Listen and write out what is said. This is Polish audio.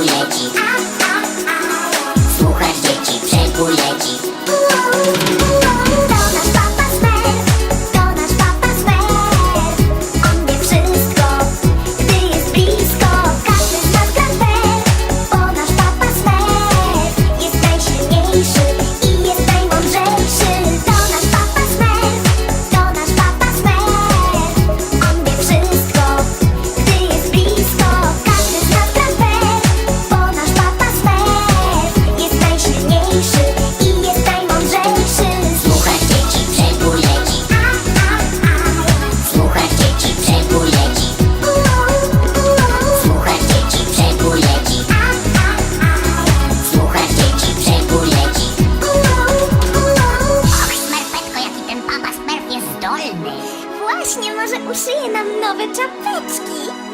leci Szyję nam nowe czapeczki.